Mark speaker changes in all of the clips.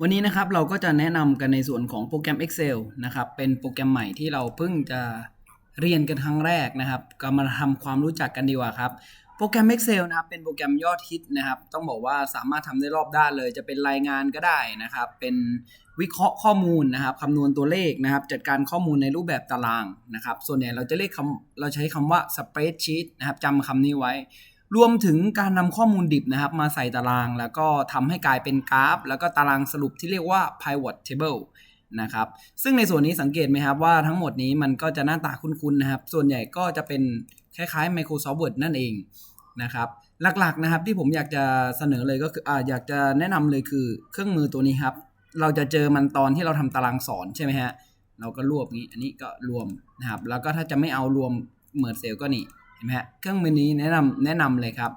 Speaker 1: วันนี้นะครับเราก็จะแนะนำกันในส่วนของโปรแกรม Excel นะครับ เป็นโปรแกรมใหม่ที่เราเพิ่งจะเรียนกันครั้งแรกนะครับก็มาทำความรู้จักกันดีกว่าครับโปรแกรม Excel นะครับเป็นโปรแกรมยอดฮิตนะครับ ต้องบอกว่าสามารถทำได้รอบด้านเลย จะเป็นรายงานก็ได้นะครับ เป็นวิเคราะห์ข้อมูลนะครับคำนวณตัวเลขนะครับ จัดการข้อมูลในรูปแบบตารางนะครับ ส่วนใหญ่เราจะเรียกคำเราใช้คำว่า spreadsheet นะครับจำคำนี้ไว้ รวมถึงการนำข้อมูลดิบนะครับ มาใส่ตารางแล้วก็ทำให้กลายเป็นกราฟ แล้วก็ตารางสรุปที่เรียกว่า pivot table นะครับ ซึ่งในส่วนนี้สังเกตไหมครับว่าทั้งหมดนี้มันก็จะหน้าตาคุ้นๆนะครับ ส่วนใหญ่ก็จะเป็นคล้ายๆ Microsoft Word นั่นเองนะครับ หลักๆนะครับที่ผมอยากจะเสนอเลยก็คืออ่าอยากจะแนะนำเลยคือเครื่องมือตัวนี้ครับ เราจะเจอมันตอนที่เราทำตารางสอนใช่ไหมฮะเราก็รวบนี้ อันนี้ก็รวมนะครับ แล้วก็ถ้าจะไม่เอารวมเหมือนเซลก็นี่ ห็นไหมฮะเครื่องมือนี้แนะนำแนะนำเลยครับ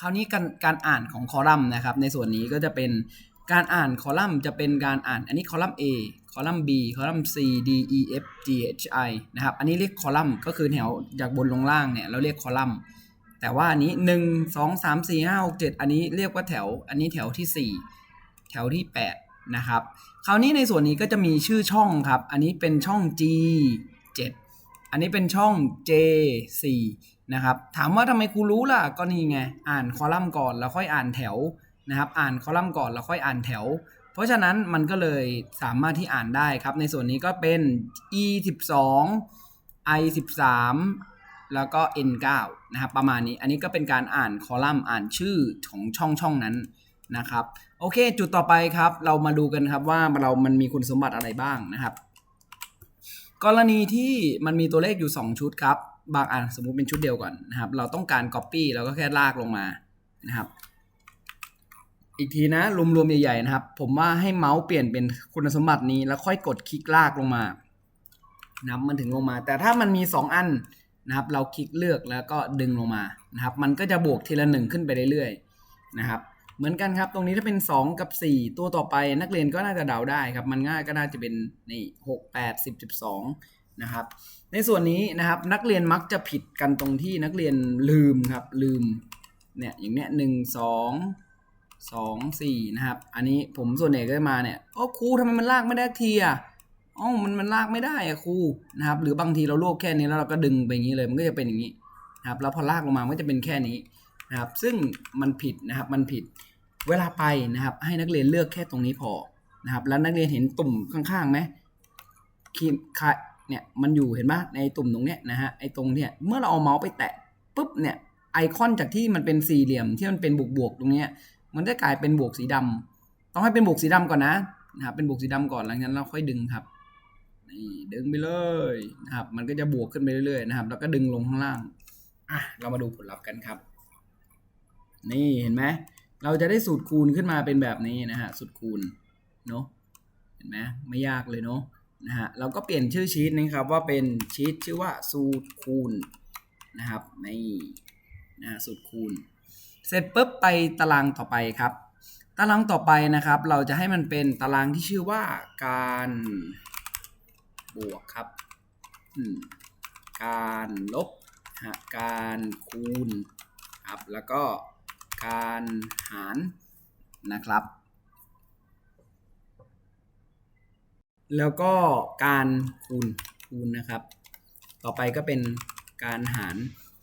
Speaker 1: คราวนี้การการอ่านของคอลัมน์นะครับ ในส่วนนี้ก็จะเป็นการอ่านคอลัมน์จะเป็นการอ่านอันนี้คอลัมน์ A คอลัมน์ B คอลัมน์ C D E F G H I นะครับ อันนี้เรียกคอลัมน์ก็คือแถวจากบนลงล่างเนี่ยเราเรียกคอลัมน์ แต่ว่าอันนี้ 1 2 3 4 5 6 7 อันนี้เรียกว่าแถว อันนี้แถวที่ 4 แถวที่ 8 นะครับ คราวนี้ในส่วนนี้ก็จะมีชื่อช่องครับ อันนี้เป็นช่อง G 7 อันนี้เป็นช่อง J 4 นะครับ ถามว่าทำไมครูรู้ล่ะ ก็นี่ไง อ่านคอลัมน์ก่อนแล้วค่อยอ่านแถวนะครับ อ่านคอลัมน์ก่อนแล้วค่อยอ่านแถว เพราะฉะนั้นมันก็เลยสามารถที่อ่านได้ครับ ในส่วนนี้ก็เป็น E 12 I 13 แล้วก็ N 9 นะครับ ประมาณนี้ อันนี้ก็เป็นการอ่านคอลัมน์อ่านชื่อของช่องช่องนั้นนะครับ โอเค จุดต่อไปครับ เรามาดูกันครับว่าเรามันมีคุณสมบัติอะไรบ้างนะครับ กรณีที่มันมีตัวเลขอยู่ 2 ชุดครับ บางอันสมมุติเป็นชุดเดียวก่อนนะครับ เราต้องการ Copy เราก็แค่ลากลงมานะครับ อีกทีนะรวมๆใหญ่ๆนะครับ ผมว่าให้เมาส์เปลี่ยนเป็นคุณสมบัตินี้แล้วค่อยกดคลิกลากลงมานะครับมันถึงลงมา แต่ถ้ามันมี 2 อันนะครับ เราคลิกเลือกแล้วก็ดึงลงมานะครับ มันก็จะบวกทีละหนึ่งขึ้นไปเรื่อยๆนะครับ เหมือนกันครับ ตรงนี้ถ้าเป็น 2 กับ 4 ตัวต่อไปนักเรียนก็น่าจะเดาได้ครับ มันง่ายก็น่าจะเป็นนี่6 8 10 12นะครับ ในส่วนนี้นะครับนักเรียนมักจะผิดกันตรงที่นักเรียนลืมครับลืมเนี่ยอย่างเนี้ยหนึ่งสองสองสี่นะครับ อันนี้ผมส่วนใหญ่ก็มาเนี่ยโอ้ครูทำไมมันลากไม่ได้ทีอะอ๋อมันมันลากไม่ได้อะครูนะครับ หรือบางทีเราโลกแค่นี้แล้วเราก็ดึงไปอย่างนี้เลยมันก็จะเป็นอย่างนี้นะครับ แล้วพอลากลงมามันก็จะเป็นแค่นี้นะครับ ซึ่งมันผิดนะครับ มันผิด เวลาไปนะครับ ให้นักเรียนเลือกแค่ตรงนี้พอนะครับ แล้วนักเรียนเห็นตุ่มข้างๆไหมคีมคาเนี่ยมันอยู่เห็นไหมในตุ่มตรงเนี้ยนะฮะไอตรงเนี้ยเมื่อเราเอาเมาส์ไปแตะปุ๊บเนี่ยไอคอนจากที่มันเป็นสี่เหลี่ยมที่มันเป็นบวกบวกๆตรงเนี้ยมันจะกลายเป็นบวกสีดำต้องให้เป็นบวกสีดำก่อนนะนะครับเป็นบวกสีดำก่อนหลังจากนั้นเราค่อยดึงครับนี่ดึงไปเลยนะครับมันก็จะบวกขึ้นไปเรื่อยๆนะครับ แล้วก็ดึงลงข้างล่างอะเรามาดูผลลัพธ์กันครับ นี่เห็นไหม เราจะได้สูตรคูณขึ้นมาเป็นแบบนี้นะฮะ สูตรคูณเนาะเห็นไหมไม่ยากเลยเนาะนะฮะเราก็เปลี่ยนชื่อชีตนะครับว่าเป็นชีตชื่อว่าสูตรคูณนะครับนี่นะฮะสูตรคูณ เสร็จปุ๊บไปตารางต่อไปครับ ตารางต่อไปนะครับ เราจะให้มันเป็นตารางที่ชื่อว่าการบวกครับการลบฮะการคูณครับแล้วก็ การหารนะครับ แล้วก็การคูณคูณนะครับ ต่อไปก็เป็นการหาร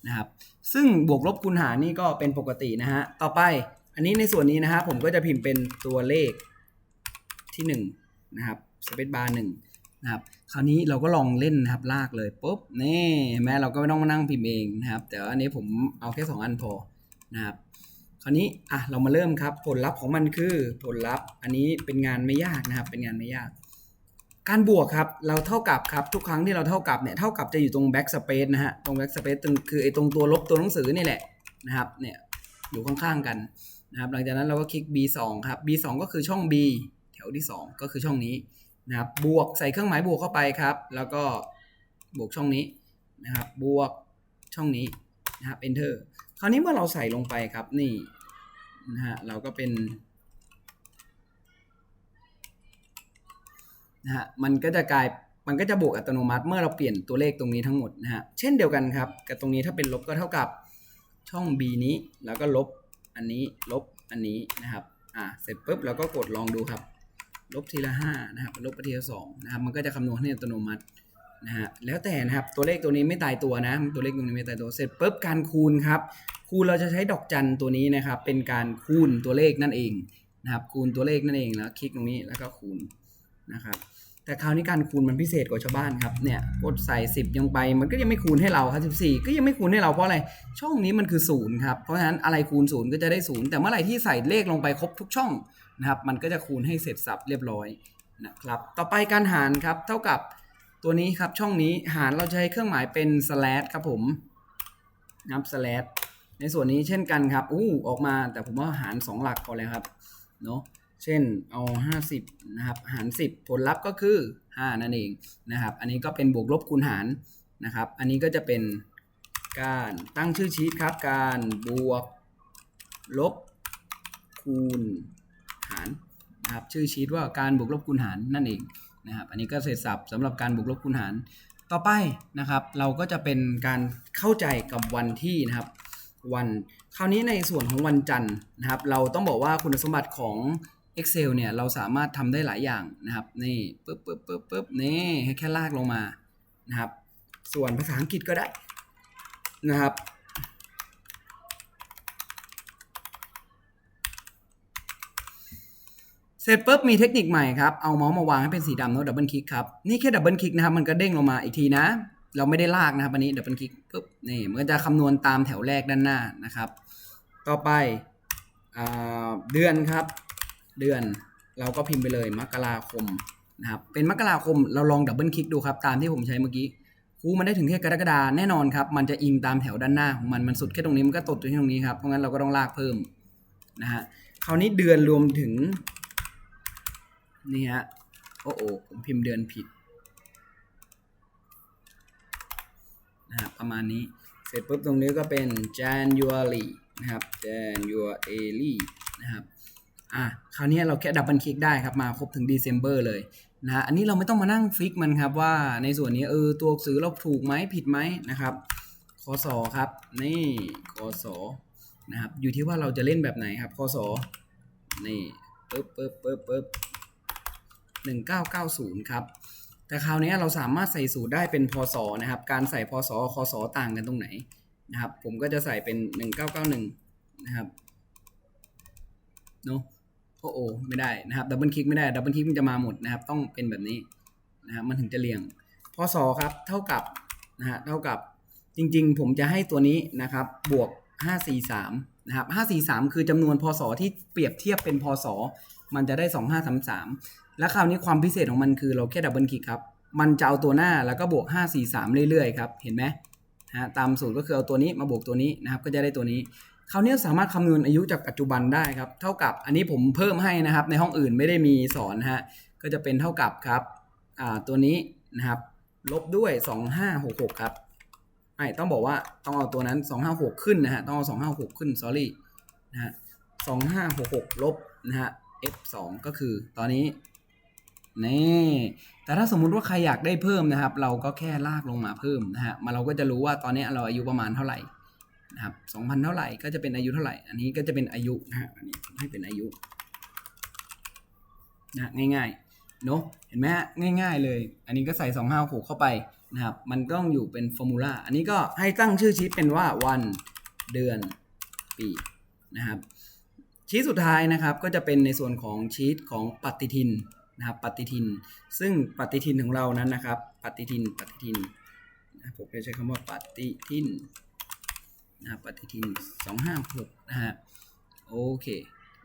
Speaker 1: นะครับ ซึ่งบวกลบคูณหารนี่ก็เป็นปกตินะฮะ ต่อไปอันนี้ในส่วนนี้นะฮะผมก็จะพิมพ์เป็นตัวเลขที่1นะครับสเปซบาร์หนึ่งนะครับ คราวนี้เราก็ลองเล่นนะครับลากเลยปุ๊บนี่เห็นไหมเราก็ไม่ต้องมานั่งพิมพ์เองนะครับ แต่อันนี้ผมเอาแค่ 2 อันพอนะครับ คราวนี้อะเรามาเริ่มครับ ผลลัพธ์ของมันคือผลลัพธ์ อันนี้เป็นงานไม่ยากนะครับ เป็นงานไม่ยาก การบวกครับ เราเท่ากับครับทุกครั้งที่เราเท่ากับเนี่ยเท่ากับจะอยู่ตรง back space นะฮะตรง back space ตรงคือไอ้ตรงตัวลบตัวหนังสือนี่แหละนะครับเนี่ยอยู่ข้างๆกันนะครับ หลังจากนั้นเราก็คลิก B2 ครับ B2 ก็คือช่อง B แถวที่ 2 ก็คือช่องนี้นะครับบวกใส่เครื่องหมายบวกเข้าไปครับ แล้วก็บวกช่องนี้นะครับบวกช่องนี้นะครับ enter ราวนี้เมื่อเราใส่ลงไปครับนี่นะฮะเราก็เป็นนะฮะมันก็จะกลายมันก็จะบวกอัตโนมัติเมื่อเราเปลี่ยนตัวเลขตรงนี้ทั้งหมดนะฮะเช่นเดียวกันครับกับตรงนี้ถ้าเป็นลบก็เท่ากับช่อง b นี้แล้วก็ลบอันนี้ลบอันนี้นะครับอะเสร็จปุ๊บเราก็กดลองดูครับ ลบทีละห้านะครับลบไปทีละสองนะครับมันก็จะคำนวณให้อัตโนมัติ นะฮะแล้วแต่นะครับตัวเลขตัวนี้ไม่ตายตัวนะ ตัวเลขตัวนี้ไม่ตายตัวเสร็จปุ๊บการคูณครับ คูณเราจะใช้ดอกจันตัวนี้นะครับ เป็นการคูณตัวเลขนั่นเองนะครับคูณตัวเลขนั่นเองแล้วคลิกตรงนี้แล้วก็คูณนะครับแต่คราวนี้การคูณมันพิเศษกว่าชาวบ้านครับเนี่ยกดใส่ 10 ยังไปมันก็ยังไม่คูณให้เราครับ14 ก็ยังไม่คูณให้เราเพราะอะไรช่องนี้มันคือศูนย์ครับเพราะฉะนั้นอะไรคูณศูนย์ก็จะได้ศูนย์แต่เมื่อไหร่ที่ใส่เลขลงไปครบทุกช่องนะครับมันก็จะคูณให้เสร็จสับเรียบร้อยนะครับต่อไปการหารครับเท่ากับ ตัวนี้ครับช่องนี้หารเราจะใช้เครื่องหมายเป็น slash ครับผมนับ slash ในส่วนนี้เช่นกันครับอู้ออกมาแต่ผมว่าหาร 2 หลักพอเลยครับเนาะเช่นเอา 50 นะครับ หาร 10 ผลลัพธ์ก็คือ 5 นั่นเองนะครับ อันนี้ก็เป็นบวกลบคูณหารนะครับ อันนี้ก็จะเป็นการตั้งชื่อชีตครับ การบวกลบคูณหารนะครับชื่อชีตว่าการบวกลบคูณหารนั่นเอง นะครับอันนี้ก็เสร็จสับสำหรับการบวกลบคูณหาร ต่อไปนะครับเราก็จะเป็นการเข้าใจกับวันที่นะครับวันคราวนี้ในส่วนของวันจันทร์นะครับ เราต้องบอกว่าคุณสมบัติของ Excel เนี่ยเราสามารถทำได้หลายอย่างนะครับนี่ปึ๊บปึ๊บปึ๊บปึ๊บนี่แค่ลากลงมานะครับ ส่วนภาษาอังกฤษก็ได้นะครับ เสร็จปุ๊บมีเทคนิคใหม่ครับ เอาเมาส์มาวางให้เป็นสีดำแล้วดับเบิลคลิกครับ นี่แค่ดับเบิลคลิกนะครับ มันก็เด้งลงมาอีกทีนะ เราไม่ได้ลากนะครับอันนี้ดับเบิลคลิกปุ๊บนี่มันก็จะคำนวณตามแถวแรกด้านหน้านะครับ ต่อไปอเดือนครับ เดือนเราก็พิมพ์ไปเลยมกราคมนะครับเป็นมกราคมเราลองดับเบิลคลิกดูครับ ตามที่ผมใช้เมื่อกี้คูมันได้ถึงแค่กรกฎาแน่นอนครับ มันจะอิงตามแถวด้านหน้าของมันมันสุดแค่ตรงนี้มันก็ตดอยู่ที่ตรงนี้ครับเพราะงั้นเราก็ต้องลากเพิ่มนะฮะคราวนี้เดือนรวมถึง นี่ฮะ โอ้โอผมพิมพ์เดือนผิดนะฮะประมาณนี้ เสร็จปุ๊บตรงนี้ก็เป็น January นะครับ January นะครับอะคราวนี้เราแค่ดับเบิลคลิกได้ครับ มาครบถึง December เลยนะอันนี้เราไม่ต้องมานั่งฟิกมันครับว่าในส่วนนี้เออตัวหนังสือเราถูกไหมผิดไหมนะครับคอสอครับ นี่คอสอนะครับอยู่ที่ว่าเราจะเล่นแบบไหนครับคอสอนี่ปึ๊บปึ๊บปึ๊บปึ๊บ หนึ่งเก้าเก้าศูนย์ครับ แต่คราวนี้เราสามารถใส่สูตรได้เป็นพศนะครับ การใส่พศคศต่างกันตรงไหนนะครับ ผมก็จะใส่เป็น 1991 นะครับเนาะโอ้โอไม่ได้นะครับดับเบิลคลิกไม่ได้ดับเบิลคลิกมันจะมาหมดนะครับ ต้องเป็นแบบนี้นะครับมันถึงจะเรียงพศครับเท่ากับนะฮะเท่ากับจริงๆ ผมจะให้ตัวนี้นะครับบวก 543 นะครับ 543 คือจำนวนพศที่เปรียบเทียบเป็นพศ มันจะได้ 2533 แล้วคราวนี้ความพิเศษของมันคือเราแค่ดับเบิลคลิกครับ มันจะเอาตัวหน้าแล้วก็บวก 5 4 3 เรื่อยๆครับ เห็นไหมฮะตามสูตรก็คือเอาตัวนี้มาบวกตัวนี้นะครับ ก็จะได้ตัวนี้คราวนี้สามารถคำนวณอายุจากปัจจุบันได้ครับ เท่ากับอันนี้ผมเพิ่มให้นะครับ ในห้องอื่นไม่ได้มีสอนฮะ ก็จะเป็นเท่ากับครับอ่าตัวนี้นะครับ ลบด้วย 2566 ครับไอ้ต้องบอกว่าต้องเอาตัวนั้น 256 ขึ้นนะฮะ ต้องเอา 256 ขึ้น sorry นะฮะ 2566 ลบนะฮะ f2 ก็คือตอนนี้ นี่แต่ถ้าสมมุติว่าใครอยากได้เพิ่มนะครับ เราก็แค่ลากลงมาเพิ่มนะฮะมาเราก็จะรู้ว่าตอนนี้เราอายุประมาณเท่าไหร่นะครับสองพันเท่าไหร่ก็จะเป็นอายุเท่าไหร่ อันนี้ก็จะเป็นอายุนะฮะอันนี้ให้เป็นอายุนะง่ายๆเนาะเห็นไหมฮะง่ายๆเลย อันนี้ก็ใส่สองห้าหกเข้าไปนะครับมันต้องอยู่เป็นฟอร์มูลาอันนี้ก็ให้ตั้งชื่อชีตเป็นว่าวันเดือนปีนะครับชีตสุดท้ายนะครับก็จะเป็นในส่วนของชีตของปฏิทิน นะครับปฏิทิน ซึ่งปฏิทินของเรานั้นนะครับ ปฏิทินปฏิทินนะผมจะใช้คำว่าปฏิทินนะครับปฏิทิน 256นะฮะโอเค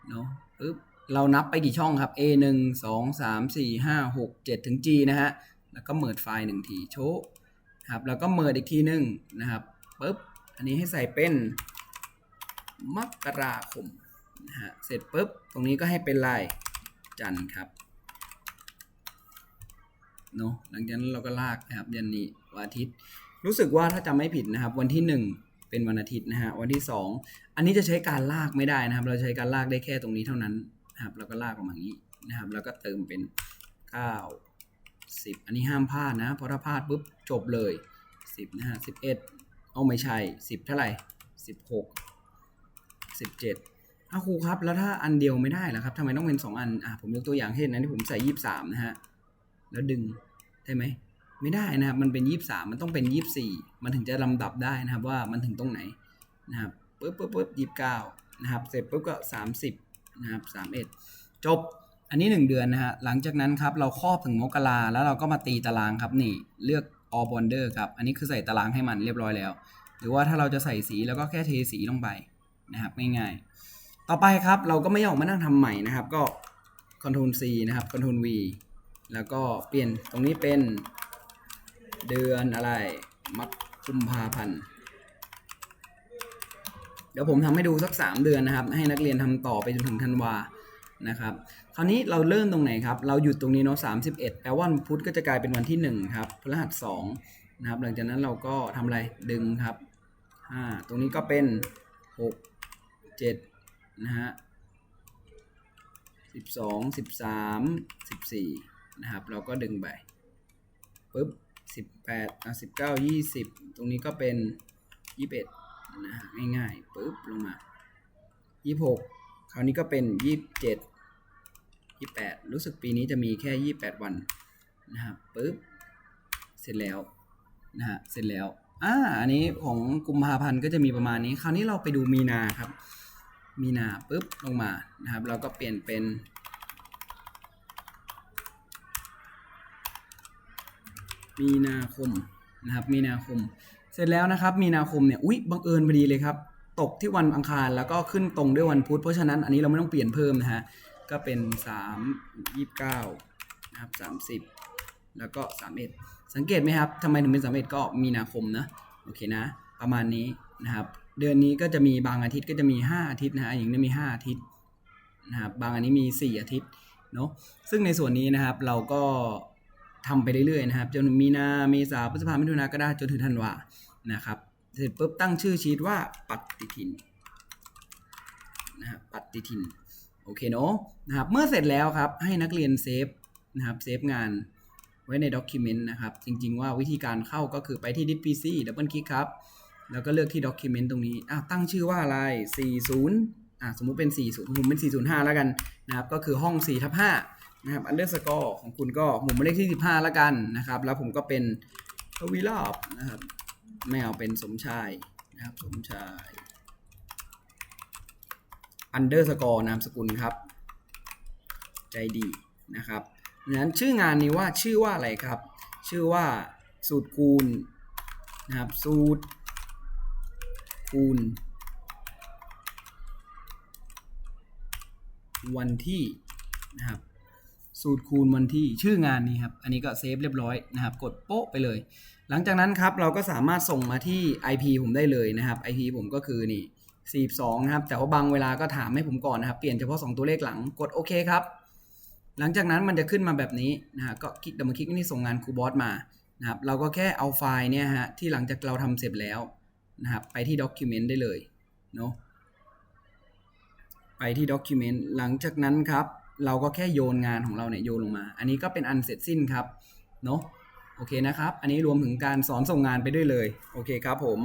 Speaker 1: เนาะปึ๊บเรานับไปกี่ช่องครับ A 1 2 3 4 5 6 7 ถึง G นะฮะ แล้วก็เมิดไฟล์หนึ่งทีโชว์ครับ แล้วก็เมิดอีกทีหนึ่งนะครับปึ๊บ อันนี้ให้ใส่เป็นมกราคมนะฮะ เสร็จปุ๊บ ตรงนี้ก็ให้เป็นลายจันทร์ครับ เนาะหลังจากนั้นเราก็ลากนะครับยันนี้วันอาทิตย์ รู้สึกว่าถ้าจำไม่ผิดนะครับ วันที่ 1 เป็นวันอาทิตย์นะฮะวันที่ 2 อันนี้จะใช้การลากไม่ได้นะครับ เราใช้การลากได้แค่ตรงนี้เท่านั้นนะครับแล้วก็ลากออกมาอย่างนี้นะครับ แล้วก็เติมเป็น 9 10 อันนี้ห้ามพลาดนะเพราะถ้าพลาดปุ๊บจบเลย 10นะฮะ11เอาไม่ใช่ 10 เท่าไหร่ 16 17อ้าครูครับแล้วถ้าอันเดียวไม่ได้ล่ะครับทำไมต้องเป็นสองอันอะผมยกตัวอย่างเช่นนะที่ผมใส่ยี่สิบสามนะฮะ แล้วดึง ได้ไหมไม่ได้นะครับมันเป็นยี่สิบสามมันต้องเป็นยี่สิบสี่มันถึงจะลำดับได้นะครับว่ามันถึงตรงไหนนะครับปึ๊บปึ๊บปึ๊บยี่สิบเก้านะครับเสร็จปุ๊บก็สามสิบนะครับสามเอ็ดจบอันนี้หนึ่งเดือนนะฮะหลังจากนั้นครับเราครอบถึงมกราแล้วเราก็มาตีตารางครับนี่เลือก all border ครับอันนี้คือใส่ตารางให้มันเรียบร้อยแล้ว หรือว่าถ้าเราจะใส่สีแล้วก็แค่เทสีลงไปนะครับง่ายๆต่อไปครับเราก็ไม่ออกมานั่งทำใหม่นะครับก็ Ctrl C นะครับ Ctrl V แล้วก็เปลี่ยนตรงนี้เป็นเดือนอะไร มักกุมภาพันธ์เดี๋ยวผมทำให้ดูสัก 3 เดือนนะครับ ให้นักเรียนทำต่อไปจนถึงธันวานะครับ คราวนี้เราเริ่มตรงไหนครับ เราหยุดตรงนี้เนาะ31แปลว่าวันพุธก็จะกลายเป็นวันที่ 1 ครับพฤหัส2นะครับ หลังจากนั้นเราก็ทำอะไรดึงครับ5ตรงนี้ก็เป็น 6 7 นะฮะ12 13 14 นะครับ เราก็ดึงไปปุ๊บ18อะ19 20ตรงนี้ก็เป็น21นะฮะง่ายๆปุ๊บลงมา26คราวนี้ก็เป็น27 28รู้สึกปีนี้จะมีแค่28วันนะครับปุ๊บเสร็จแล้วนะฮะเสร็จแล้วอ่าอันนี้ของกุมภาพันธ์ก็จะมีประมาณนี้ คราวนี้เราไปดูมีนาครับ มีนาปุ๊บลงมานะครับ เราก็เปลี่ยนเป็น มีนาคมนะครับ มีนาคม เสร็จแล้วนะครับ มีนาคมเนี่ยอุ๊ยบังเอิญพอดีเลยครับ ตกที่วันอังคารแล้วก็ขึ้นตรงด้วยวันพุธ เพราะฉะนั้นอันนี้เราไม่ต้องเปลี่ยนเพิ่มนะฮะก็เป็น3 29นะครับ30 แล้วก็ 31 สังเกตไหมครับทำไมถึงเป็น 31 ก็มีนาคมนะโอเคนะ ประมาณนี้นะครับ เดือนนี้ก็จะมีบางอาทิตย์ก็จะมี 5 อาทิตย์นะฮะอย่างนี้มี 5 อาทิตย์นะครับบางอันนี้มี 4 อาทิตย์เนาะซึ่งในส่วนนี้นะครับเราก็ ทำไปเรื่อยๆนะครับจนมีนาเมษาพฤษภามิถุนากรกฎาคมจนถึงธันวานะครับเสร็จปุ๊บตั้งชื่อชีตว่าปฏิทินนะครับปฏิทินโอเคเนาะนะครับเมื่อเสร็จแล้วครับให้นักเรียนเซฟนะครับเซฟงานไว้ในด็อกิเมนต์นะครับจริงๆว่าวิธีการเข้าก็คือไปที่ Disk PC ดับเบิลคลิกครับแล้วก็เลือกที่ด็อกิเมนต์ตรงนี้อะตั้งชื่อว่าอะไร 40อะสมมุติเป็น 40ผมเป็น 405 แล้วกันนะครับก็คือห้อง4ทับ5 นะครับอันเดอร์สกอร์ของคุณก็หมุนมาเลขที่ 15 แล้วกันนะครับ แล้วผมก็เป็นทวีลาบนะครับไม่เอาเป็นสมชายนะครับสมชายอันเดอร์สกอร์นามสกุลครับ ใจดีนะครับนั้นชื่องานนี้ว่าชื่อว่าอะไรครับ ชื่อว่าสูตรคูณนะครับสูตรคูณ วันที่นะครับ สูตรคูณวันที่ชื่องานนี้ครับ อันนี้ก็เซฟเรียบร้อยนะครับ กดโป๊ะไปเลย หลังจากนั้นครับเราก็สามารถส่งมาที่ IP ผมได้เลยนะครับ IP ผมก็คือนี่42นะครับ แต่ว่าบางเวลาก็ถามให้ผมก่อนนะครับ เปลี่ยนเฉพาะ 2 ตัวเลขหลัง กดโอเคครับ หลังจากนั้นมันจะขึ้นมาแบบนี้นะฮะ ก็คลิกดับเบิลคลิกนี่ส่งงานครูบอสมานะครับ เราก็แค่เอาไฟล์เนี่ยฮะที่หลังจากเราทำเสร็จแล้วนะครับ ไปที่ Document ได้เลยเนาะ ไปที่ Document หลังจากนั้นครับ เราก็แค่โยนงานของเราเนี่ยโยนลงมา อันนี้ก็เป็นอันเสร็จสิ้นครับเนาะโอเคนะครับ อันนี้รวมถึงการสอนส่งงานไปด้วยเลย โอเคครับผม